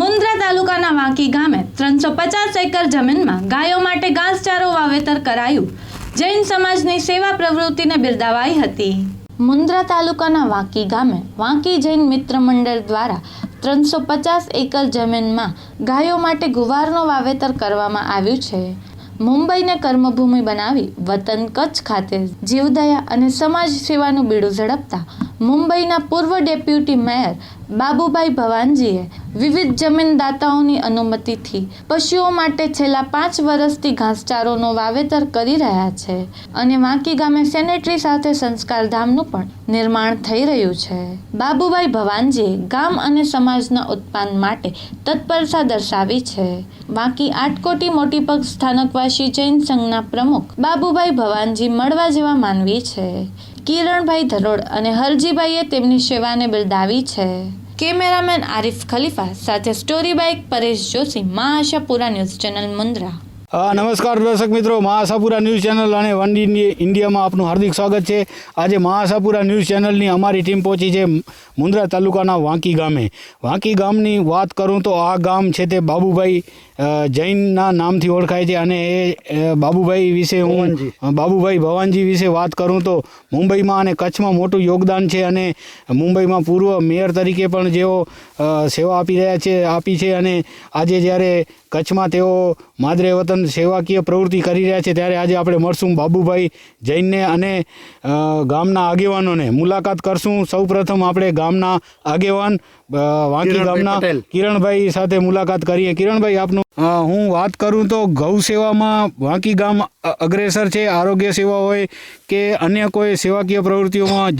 મુન્દ્રા તાલુકાના વાંકી ગામે ત્રણસો પચાસ એકર જમીનમાં ગાયો માટે ઘાસચારો વાવેતર કરાયું. જૈન સમાજની સેવા પ્રવૃત્તિને બિરદાવાઈ હતી. મુન્દ્રા તાલુકાના વાંકી ગામે વાંકી જૈન મિત્ર મંડળ દ્વારા ત્રણસો પચાસ એકર જમીનમાં ગાયો માટે ગુવારનું વાવેતર કરવામાં આવ્યું છે. મુંબઈને કર્મભૂમિ બનાવી વતન કચ્છ ખાતે જીવદયા અને સમાજ સેવાનું બીડું ઝડપતા મુંબઈના પૂર્વ ડેપ્યુટી મેયર બાબુભાઈ ભવાનજીએ વિવિધ જમીનદાતાઓની અનુમતિથી પશુઓ માટે છેલ્લા પાંચ વર્ષથી ઘાસચારોનું વાવેતર કરી રહ્યા છે અને વાંકી ગામે સેનેટરી સાથે સંસ્કારધામનું પણ નિર્માણ થઈ રહ્યું છે. બાબુભાઈ ભવાનજીએ ગામ અને સમાજના ઉત્પાદન માટે તત્પરતા દર્શાવી છે. વાંકી આટકોટી મોટી પગ સ્થાનકવાસી જૈન સંઘના પ્રમુખ બાબુભાઈ ભવાનજી મળવા જેવા માનવી છે. કિરણભાઈ ધરોડ અને હરજીભાઈએ તેમની સેવાને બિરદાવી છે. કેમેરામેન આરિફ ખલીફા સાથે સ્ટોરી બાઇક પરેશ જોશી મા આશાપુરા ન્યૂઝ ચેનલ મુન્દ્રા. નમસ્કાર દર્શક મિત્રો. મહાસાપુરા ન્યૂઝ ચેનલ અને વન ઇન્ડિ- ઇન્ડિયામાં આપનું હાર્દિક સ્વાગત છે. આજે મહાસાપુરા ન્યૂઝ ચેનલની અમારી ટીમ પહોંચી છે મુન્દ્રા તાલુકાના વાંકી ગામે. વાંકી ગામની વાત કરું તો આ ગામ છે તે બાબુભાઈ જૈનના નામથી ઓળખાય છે અને એ બાબુભાઈ વિશે હું બાબુભાઈ ભવાનજી વિશે વાત કરું તો મુંબઈમાં અને કચ્છમાં મોટું યોગદાન છે અને મુંબઈમાં પૂર્વ મેયર તરીકે પણ જેઓ સેવા આપી રહ્યા છે આપી છે અને આજે જ્યારે કચ્છમાં તેઓ માદરે વતન સેવાકીય પ્રવૃત્તિ કરી રહ્યા છે ત્યારે આજે આપણે મળશું બાબુભાઈ જૈનને અને ગામના આગેવાનોને. મુલાકાત કરશું. સૌપ્રથમ આપણે ગામના આગેવાન વાંકી કિરણભાઈ ગામના કિરણભાઈ સાથે મુલાકાત કરીએ. કિરણભાઈ આપનું હું વાત કરું તો ગૌ સેવામાં વાંકી ગામ અગ્રેસર છે આરોગ્ય સેવા હોય કે અન્ય કોઈ સેવાકીય પ્રવૃત્તિઓમાં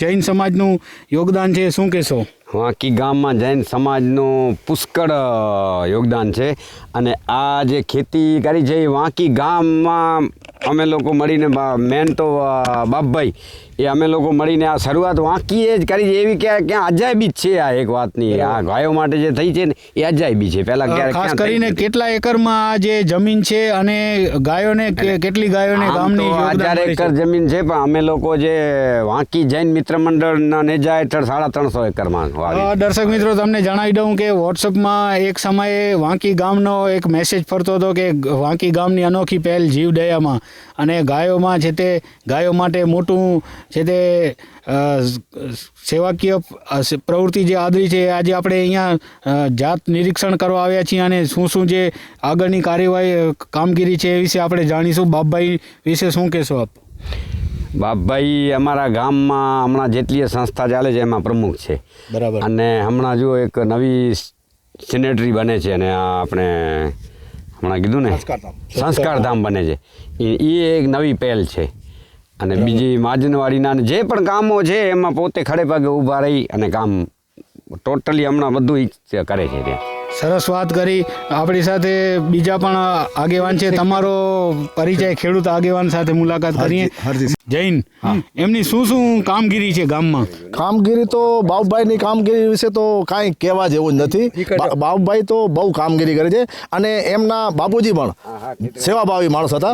જૈન સમાજનું યોગદાન છે શું કહેશો? વાંકી ગામમાં જૈન સમાજનું પુષ્કળ યોગદાન છે. અને આ જે ખેતી કરી છે એ વાંકી ગામમાં અમે લોકો મળીને મેન તો બાપભાઈ એ અમે લોકો મળીને આ શરૂઆત વાંકીએ જ કરી છે. એવી ક્યાં ક્યાં અજાયબી જ છે આ એક વાતની. આ ગાયો માટે જે થઈ છે ને એ અજાયબી છે. પહેલાં ક્યારે ખાસ કરીને કેટલા એકરમાં આ જે જમીન છે અને ગાયોને કેટલી ગાયોને ગામની હજાર એકર જમીન છે પણ અમે લોકો જે વાંકી જૈન મિત્ર મંડળના નેજા હેઠળ સાડા ત્રણસો એકરમાં વાવી દર્શક મિત્રો તમને જણાવી દઉં કે વોટ્સઅપમાં એક સમયે વાંકી ગામનો એક મેસેજ ફરતો હતો કે વાંકી ગામની અનોખી પહેલ જીવદયામાં અને ગાયોમાં છે તે ગાયો માટે મોટું છે તે સેવાકીય પ્રવૃત્તિ જે આદરી છે આજે આપણે અહીંયા જાત નિરીક્ષણ કરવા આવ્યા છીએ અને શું શું જે આગળની કાર્યવાહી કામગીરી છે એ વિશે આપણે જાણીશું. બાપભાઈ વિશે શું કહેશો આપ? બાપભાઈ અમારા ગામમાં હમણાં જેટલી સંસ્થા ચાલે છે એમાં પ્રમુખ છે. બરાબર. અને હમણાં જો એક નવી સિનેટરી બને છે અને આ આપણે હમણાં કીધું ને સંસ્કારધામ. બને છે. એ એ એક નવી પહેલ છે. અને બીજી માજનવાડીના જે પણ કામો છે એમાં પોતે ખડે પગે ઊભા રહી અને કામ ટોટલી હમણાં બધું કરે છે ત્યાં. સરસ વાત કરી. આપણી સાથે બીજા પણ આગેવાન છે. તમારો પરિચય ખેડૂત આગેવાન સાથે મુલાકાત કરીએ. જૈન એમની શું શું કામગીરી છે ગામમાં? કામગીરી તો બાબુભાઈની કામગીરી વિશે તો કાંઈ કહેવા જેવું જ નથી. બાબુભાઈ તો બહુ કામગીરી કરે છે. અને એમના બાપુજી પણ સેવાભાવી માણસ હતા.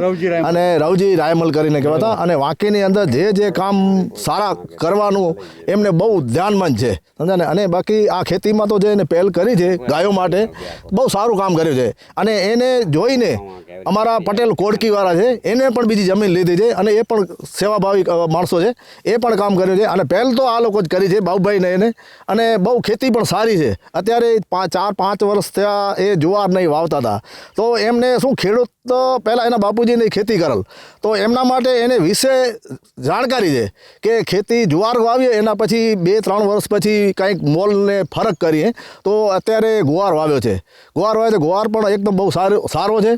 અને રવજી રાયમલ કરીને કહેવાતા. અને વાંકીની અંદર જે જે કામ સારા કરવાનું એમને બહુ ધ્યાનમંદ છે. સમજાને ને? અને બાકી આ ખેતીમાં તો જે એને પહેલ કરી છે. ગાયો માટે બહુ સારું કામ કર્યું છે. અને એને જોઈને અમારા પટેલ કોડકીવાળા છે, એને પણ બીજી જમીન લીધી છે અને એ પણ સેવાભાવી માણસો છે. એ પણ કામ કર્યું છે. અને પહેલ તો આ લોકો જ કરી છે બાબુભાઈને એને. અને બહુ ખેતી પણ સારી છે. અત્યારે ચાર, પાંચ વર્ષ થયા એ જુવાર નહીં વાવતા હતા. તો એમને શું ખેડૂત તો પહેલાં એના બાપુજીની ખેતી કરેલ. તો એમના માટે એને વિશે જાણકારી છે કે ખેતી જુવાર વાવીએ એના પછી બે, ત્રણ વર્ષ પછી કંઈક મોલને ફરક કરીએ. તો અત્યારે ગુવાર વાવ્યો છે. ગુવાર વાવ્યો છે ગુવાર પણ એકદમ બહુ સારો સારો છે.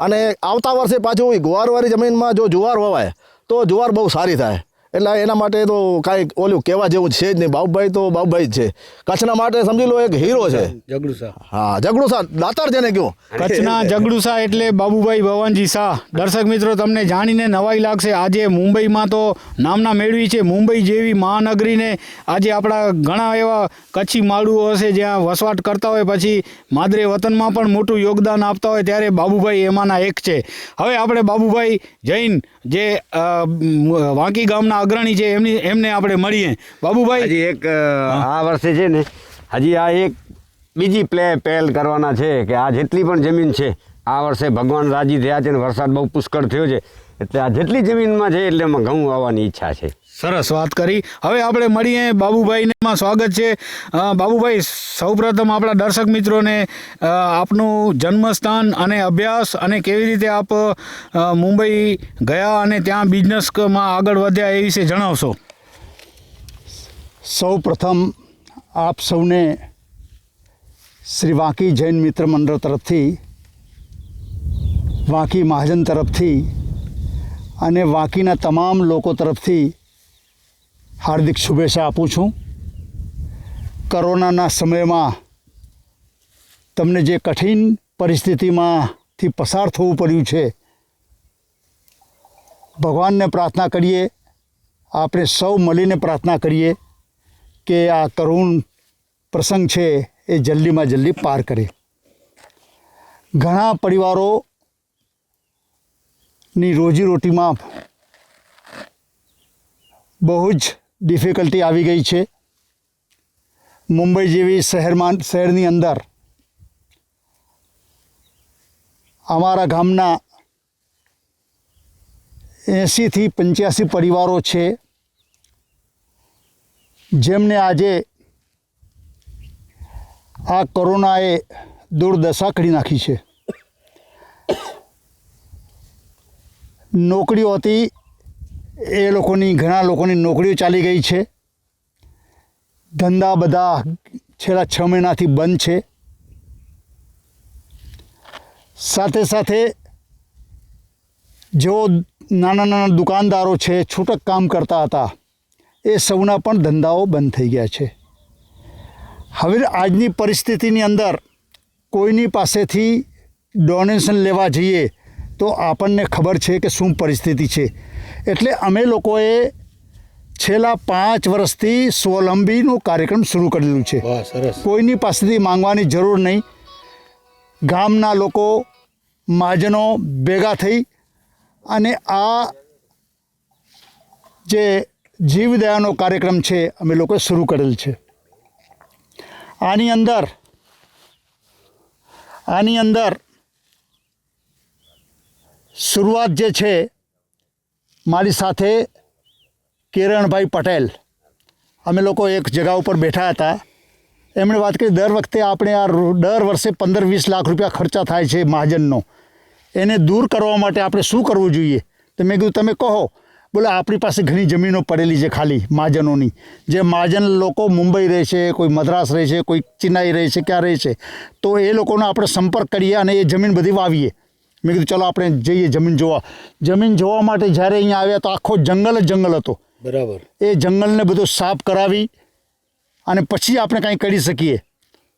અને આવતા વર્ષે પાછું ગુવારવાળી જમીનમાં જો જુવાર વવાય, તો જુવાર બહુ સારી થાય. એટલે એના માટે તો કાંઈ ઓલું કહેવા જેવું છે જ નહીં. બાબુભાઈ તો બાબુભાઈ જ છે. કચ્છના માટે સમજી લો એક હીરો છે. જગડુસા. હા ઝઘડું સા દાતાર જેને કહ્યું કચ્છના જગડુસા એટલે બાબુભાઈ ભવાનજી શાહ. દર્શક મિત્રો તમને જાણીને નવાઈ લાગશે આજે મુંબઈમાં તો નામના મેળવી છે. મુંબઈ જેવી મહાનગરીને આજે આપણા ઘણા એવા કચ્છી માળુઓ હશે જ્યાં વસવાટ કરતા હોય પછી માદરે વતનમાં પણ મોટું યોગદાન આપતા હોય ત્યારે બાબુભાઈ એમાંના એક છે. હવે આપણે બાબુભાઈ જૈન જે વાંકી ગામના અગ્રણી છે એમની એમને આપણે મળીએ. બાબુભાઈ? હજી એક આ વર્ષે છે ને હજી આ એક બીજી પ્લે પહેલ કરવાના છે કે આ જેટલી પણ જમીન છે આ વર્ષે ભગવાન રાજી થયા છે ને વરસાદ બહુ પુષ્કળ થયો છે. એટલે આ જેટલી જમીનમાં છે એટલે એમાં ઘઉં વાવવાની ઈચ્છા છે. સરસ વાત કરી. હવે આપણે મળીએ બાબુભાઈને માં સ્વાગત છે. બાબુભાઈ સૌપ્રથમ આપણા દર્શક મિત્રોને આપનું જન્મસ્થાન અને અભ્યાસ અને કેવી રીતે આપ મુંબઈ ગયા અને ત્યાં બિઝનેસમાં આગળ વધ્યા એ વિશે જણાવશો. સૌ પ્રથમ આપ સૌને શ્રી વાંકી જૈન મિત્ર મંડળ તરફથી વાંકી મહાજન તરફથી અને વાંકીના તમામ લોકો તરફથી હાર્દિક શુભેચ્છા આપું છું. કોરોનાના સમયમાં તમને જે કઠિન પરિસ્થિતિમાંથી પસાર થવું પડ્યું છે, ભગવાનને પ્રાર્થના કરીએ, આપણે સૌ મળીને પ્રાર્થના કરીએ કે આ કરુણ પ્રસંગ છે એ જલ્દીમાં જલ્દી પાર કરે. ઘણા પરિવારોની રોજીરોટીમાં બહુ જ ડિફિકલ્ટી આવી ગઈ છે. મુંબઈ જેવી શહેરમાં, શહેરની અંદર અમારા ગામના એંસીથી પંચ્યાસી પરિવારો છે. જેમને આજે આ કોરોનાએ દુર્દશા કરી નાખી છે. નોકરીઓ હતી. એ લોકોની, ઘણા લોકોની નોકરીઓ ચાલી ગઈ છે. ધંધા બધા છેલ્લા છ મહિનાથી બંધ છે. સાથે સાથે જેઓ નાના નાના દુકાનદારો છે, છૂટક કામ કરતા હતા, એ સૌના પણ ધંધાઓ બંધ થઈ ગયા છે. હવે આજની પરિસ્થિતિની અંદર કોઈની પાસેથી ડોનેશન લેવા જઈએ તો આપણને ખબર છે કે શું પરિસ્થિતિ છે. એટલે અમે લોકોએ છેલ્લા પાંચ વર્ષથી સ્વલંબીનો કાર્યક્રમ શરૂ કરેલું છે. કોઈની પાસેથી માંગવાની જરૂર નહીં. ગામના લોકો મહાજનો ભેગા થઈ અને આ જે જીવદયાનો કાર્યક્રમ છે અમે લોકોએ શરૂ કરેલ છે. આની અંદર આની અંદર શરૂઆત જે છે, મારી સાથે કિરણભાઈ પટેલ. અમે લોકો એક જગા ઉપર બેઠા હતા. એમણે વાત કરી, દર વખતે આપણે આ દર વર્ષે પંદર વીસ લાખ રૂપિયા ખર્ચા થાય છે મહાજનનો. એને દૂર કરવા માટે આપણે શું કરવું જોઈએ? તો મેં કીધું, તમે કહો. બોલે, આપણી પાસે ઘણી જમીનો પડેલી છે ખાલી મહાજનોની. જે મહાજન લોકો મુંબઈ રહે છે, કોઈ મદ્રાસ રહે છે, કોઈ ચેન્નાઈ રહે છે, ક્યાં રહે છે. તો એ લોકોનો આપણે સંપર્ક કરીએ અને એ જમીન બધી વાવીએ. મેં કીધું ચલો આપણે જઈએ જમીન જોવા. જમીન જોવા માટે જ્યારે અહીંયા આવ્યા તો આખો જંગલ જ જંગલ હતો. બરાબર. એ જંગલને બધું સાફ કરાવી અને પછી આપણે કંઈ કરી શકીએ.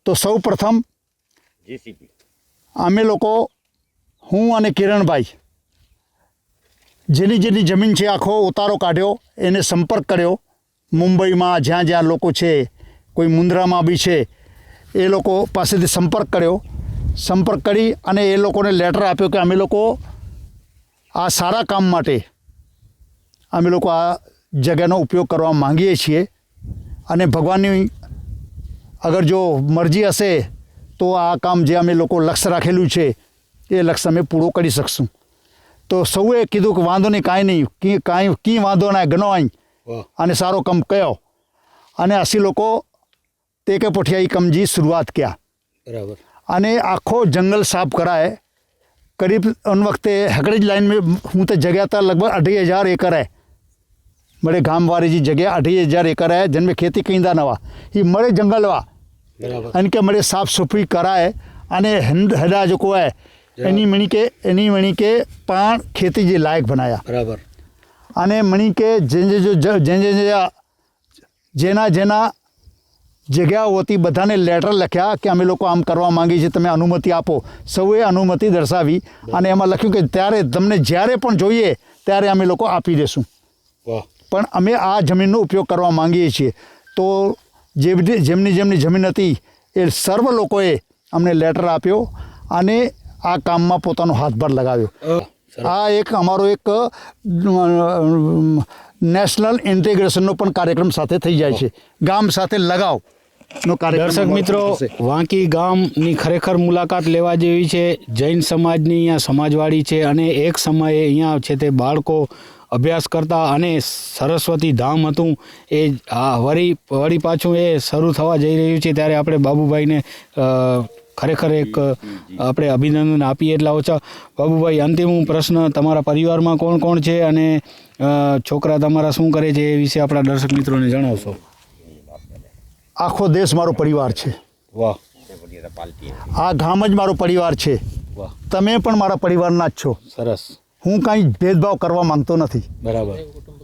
તો સૌ પ્રથમ અમે લોકો હું અને કિરણભાઈ જેની જેની જમીન છે આખો ઉતારો કાઢ્યો એને સંપર્ક કર્યો. મુંબઈમાં જ્યાં જ્યાં લોકો છે કોઈ મુન્દ્રામાં બી છે એ લોકો પાસેથી સંપર્ક કર્યો. સંપર્ક કરી અને એ લોકોને લેટર આપ્યો કે અમે લોકો આ સારા કામ માટે અમે લોકો આ જગ્યાનો ઉપયોગ કરવા માંગીએ છીએ. અને ભગવાનની અગર જો મરજી હશે તો આ કામ જે અમે લોકો લક્ષ્ય રાખેલું છે એ લક્ષ્ય અમે પૂરો કરી શકશું. તો સૌએ કીધું કે વાંધો નહીં કાંઈ નહીં કી કાંઈ કી વાંધો ના ગણો અહીં અને સારો કમ કયો. અને અસી લોકો તે કે પોઠિયાઈ કમજી શરૂઆત ક્યાં. બરાબર. અને આખો જંગલ સાફ कराए करीब उन वक्त हकड़ी लाइन में हूँ तो जगह था लगभग अढ़ाई हज़ार एकड़ है मेरे गांव वाली जी जगह अढ़ाई हज़ार एकड़ है जिनमें खेती कईंदा न हुआ ये मरे जंगल हुआ બરાબર અને કે મળે સાફ સફાઈ કરાય અને હિન્દ હેડા જો કો હે એની મણી કે એની મણી કે પણ ખેતી જે લાયક બનાયા બરાબર અને મણી કે જે જે જો જ- જે જે જે જેના જેના જગ્યાઓ હતી બધાને લેટર લખ્યા કે અમે લોકો આમ કરવા માંગીએ છીએ તમે અનુમતિ આપો. સૌએ અનુમતિ દર્શાવી અને એમાં લખ્યું કે ત્યારે તમને જ્યારે પણ જોઈએ ત્યારે અમે લોકો આપી દેશું. પણ અમે આ જમીનનો ઉપયોગ કરવા માંગીએ છીએ. તો જે જેમની જેમની જમીન હતી એ સર્વ લોકોએ અમને લેટર આપ્યો અને આ કામમાં પોતાનો હાથભાર લગાવ્યો. આ એક અમારો એક નેશનલ ઇન્ટિગ્રેશનનો પણ કાર્યક્રમ સાથે થઈ જાય છે. ગામ સાથે લગાવ. દર્શક મિત્રો વાંકી ગામની ખરેખર મુલાકાત લેવા જેવી છે. જૈન સમાજની અહીંયા સમાજવાડી છે અને એક સમયે અહીંયા છે તે બાળકો અભ્યાસ કરતા અને સરસ્વતી ધામ હતું. એ આ વળી વળી પાછું એ શરૂ થવા જઈ રહ્યું છે. ત્યારે આપણે બાબુભાઈને ખરેખર એક આપણે અભિનંદન આપીએ એટલા ઓછા. બાબુભાઈ અંતિમ પ્રશ્ન તમારા પરિવારમાં કોણ કોણ છે અને છોકરા તમારા શું કરે છે એ વિશે આપણા દર્શક મિત્રોને જણાવશો. આખો દેશ મારો પરિવાર છે. વાહ. આ ગામ જ મારો પરિવાર છે. તમે પણ મારા પરિવારના જ છો. સરસ. હું કાંઈ ભેદભાવ કરવા માંગતો નથી. બરાબર.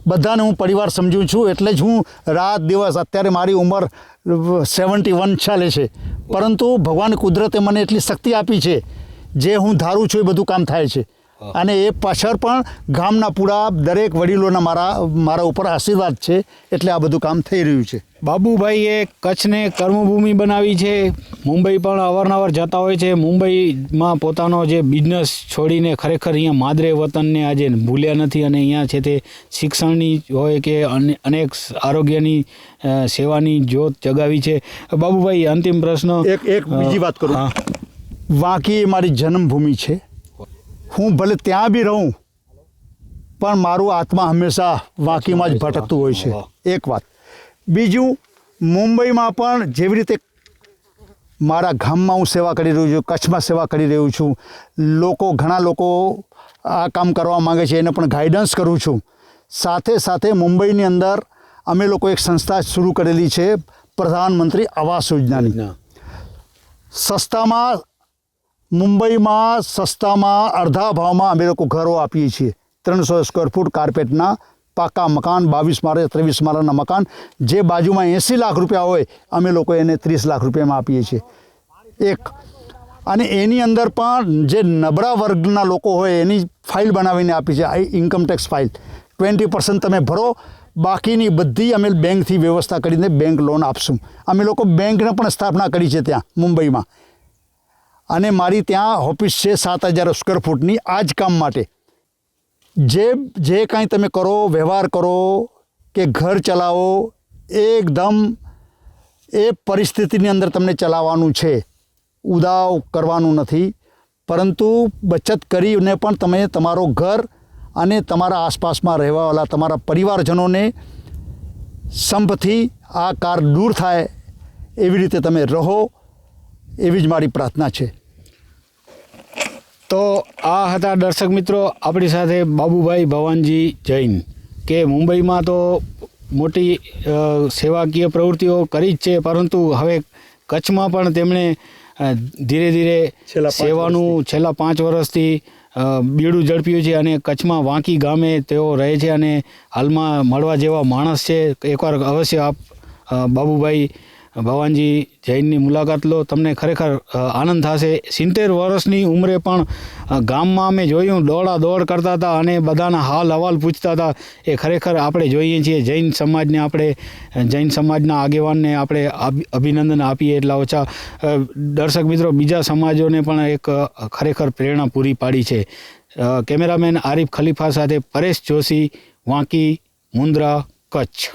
બધાને હું પરિવાર સમજું છું એટલે જ હું રાત દિવસ અત્યારે મારી ઉંમર સેવન્ટી વન ચાલે છે. પરંતુ ભગવાન કુદરતે મને એટલી શક્તિ આપી છે જે હું ધારું છું એ બધું કામ થાય છે. અને એ પાછળ પણ ગામના પૂરા દરેક વડીલોના મારા મારા ઉપર આશીર્વાદ છે એટલે આ બધું કામ થઈ રહ્યું છે. બાબુભાઈએ કચ્છને કર્મભૂમિ બનાવી છે. મુંબઈ પણ અવારનવાર જતા હોય છે. મુંબઈમાં પોતાનો જે બિઝનેસ છોડીને ખરેખર અહીંયા માદરે વતનને આજે ભૂલ્યા નથી અને અહીંયા છે તે શિક્ષણની હોય કે અને- અનેક આરોગ્યની સેવાની જ્યોત જગાવી છે. બાબુભાઈ અંતિમ પ્રશ્ન. એક એક બીજી વાત કરું. હા. વાંકી એ મારી જન્મભૂમિ છે. હું ભલે ત્યાં બી રહું પણ મારું આત્મા હંમેશા વાંકીમાં જ ભટકતું હોય છે. એક વાત. બીજું મુંબઈમાં પણ જેવી રીતે મારા ગામમાં હું સેવા કરી રહ્યો છું કચ્છમાં સેવા કરી રહ્યો છું લોકો ઘણા લોકો આ કામ કરવા માંગે છે એને પણ ગાઈડન્સ કરું છું. સાથે સાથે મુંબઈની અંદર અમે લોકો એક સંસ્થા શરૂ કરેલી છે પ્રધાનમંત્રી આવાસ યોજનાની. સસ્તામાં મુંબઈમાં સસ્તામાં અડધા ભાવમાં અમે લોકો ઘરો આપીએ છીએ. ત્રણસો સ્ક્વેર ફૂટ કાર્પેટના પાકા મકાન, બાવીસ માળે ત્રેવીસ માળાના મકાન, જે બાજુમાં એંસી લાખ રૂપિયા હોય, અમે લોકો એને ત્રીસ લાખ રૂપિયામાં આપીએ છીએ. એક, અને એની અંદર પણ જે નબળા વર્ગના લોકો હોય, એની ફાઇલ બનાવીને આપી છે ઇન્કમટેક્સ ફાઇલ. ટ્વેન્ટી પર્સન્ટ તમે ભરો, બાકીની બધી અમે બેંકથી વ્યવસ્થા કરીને બેંક લોન આપશું. અમે લોકો બેંકને પણ સ્થાપના કરી છે ત્યાં, મુંબઈમાં. અને મારી ત્યાં ઓફિસ છે સાત હજાર સ્ક્વેર ફૂટની આ જ કામ માટે. જે જે કાંઈ તમે કરો, વ્યવહાર કરો કે ઘર ચલાવો, એકદમ એ પરિસ્થિતિની અંદર તમને ચલાવવાનું છે. ઉદાવ કરવાનું નથી. પરંતુ બચત કરીને પણ તમે તમારો ઘર અને તમારા આસપાસમાં રહેવાવાળા તમારા પરિવારજનોને સંપથી આ કાર દૂર થાય એવી રીતે તમે રહો. એવી જ મારી પ્રાર્થના છે. તો આ હતા દર્શક મિત્રો આપણી સાથે બાબુભાઈ ભવાનજી જૈન કે મુંબઈમાં તો મોટી સેવાકીય પ્રવૃત્તિઓ કરી જ છે પરંતુ હવે કચ્છમાં પણ તેમણે ધીરે ધીરે સેવાનું છેલ્લા પાંચ વર્ષથી બીડું ઝડપ્યું છે અને કચ્છમાં વાંકી ગામે તેઓ રહે છે અને હાલમાં મળવા જેવા માણસ છે. એકવાર અવશ્ય આપ બાબુભાઈ ભવાનજી જૈનની મુલાકાત લો. તમને ખરેખર આનંદ થશે. સિત્તેર વર્ષની ઉંમરે પણ ગામમાં અમે જોયું, દોડા દોડ કરતા હતા અને બધાના હાલ હવાલ પૂછતા હતા. એ ખરેખર આપણે જોઈએ છીએ, જૈન સમાજને આપણે, જૈન સમાજના આગેવાનને આપણે અભિનંદન આપીએ એટલા ઓછા. દર્શક મિત્રો, બીજા સમાજોને પણ એક ખરેખર પ્રેરણા પૂરી પાડી છે. કેમેરામેન આરિફ ખલીફા સાથે પરેશ જોશી, વાંકી, મુન્દ્રા, કચ્છ.